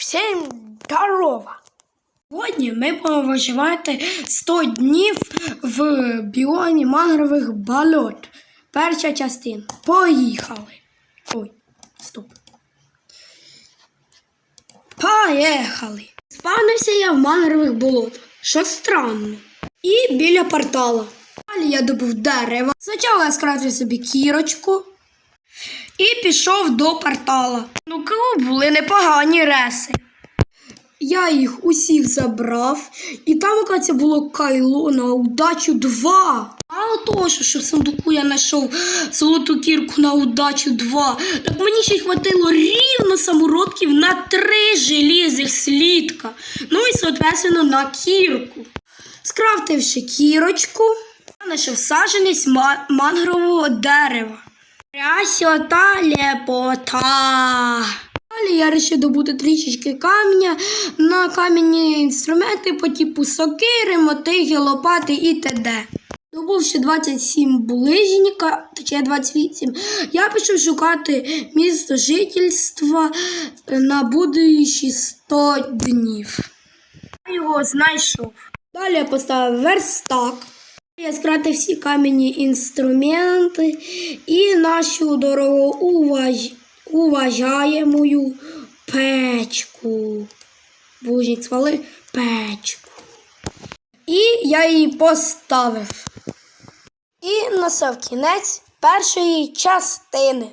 Всім здорова! Сьогодні ми будемо виживати 100 днів в біомі мангрових болот. Перша частина. Поїхали. Ой, стоп. Поїхали. Спавнився я в мангрових болотах, що странно. І біля портала. Далі я добув дерева. Спочатку я скрафтив собі кірочку. І пішов до портала. Ну, коли були непогані реси. Я їх усіх забрав, і там, оказується, було кайло на удачу 2. Мало того, що, в сундуку я знайшов золоту кірку на удачу 2, так мені ще й хватило рівно самородків на 3 желізних слідка. Ну і, соответственно, на кірку. Скрафтивши кірочку, я знайшов ма- мангрового дерева. Красота лепота. Далі я вирішив добути трішечки камня на кам'яні інструменти по типу сокири, мотиги, лопати і т.д. Добувши 27 булижника, точніше 28, я пішов шукати місто жительства на будущі 100 днів. Я його знайшов. Далі я поставив верстак. Я скратив всі кам'яні інструменти і нашу дорогу уваж... уважаємою печку. Бужні свали печку. І я її поставив. І на кінець першої частини.